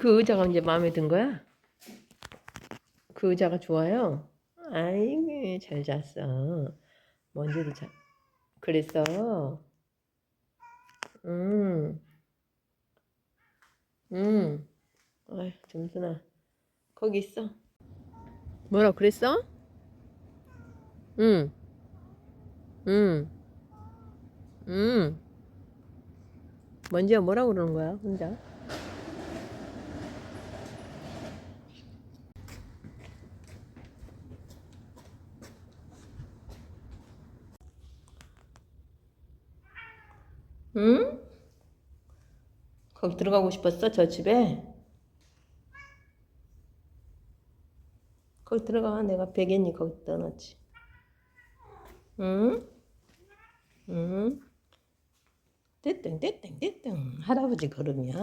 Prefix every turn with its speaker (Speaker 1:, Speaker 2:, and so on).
Speaker 1: 그 의자가 이제 마음에 든 거야? 그 의자가 좋아요? 아이고, 잘 잤어. 먼지도 잘, 그랬어. 음, 음. 아휴, 점순아. 거기 있어. 뭐라 그랬어? 응. 응. 응. 먼지야 뭐라 그러는 거야, 혼자? 응? 거기 들어가고 싶었어? 저 집에? 거기 들어가. 내가 베개니 거기 떠놨지. 응? 응? 떼땡 떼땡 떼땡 할아버지 걸음이야?